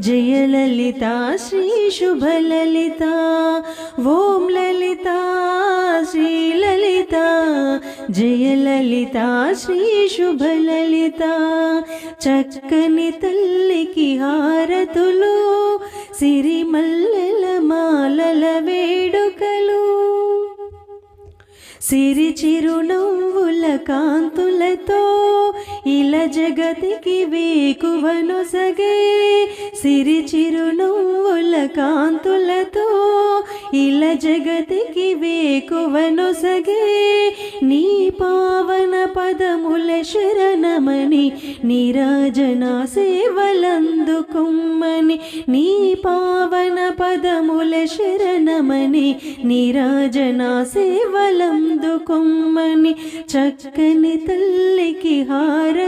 జయలలిత శ్రీ శుభలలిత ఓం లలిత శ్రీ లలిత జయలలిత శ్రీ శుభలలిత చక్కని తల్లికి హారతులు సిరిమల్లెల మాలల వేడుకలు. సిరి చిరునవ్వుల కాంతులతో ఇలా జగతికి వేకువను సగే సిరి చిరునవ్వుల కాంతులతో ఇలా జగతికి వేకువను సగే నీ పావన పదముల శరణమని నీరాజన సేవలందుకుమ్మని నీ పావన పదముల శరణమని నీరాజన సేవలందుకుమ్మని చక్కని తల్లికి హార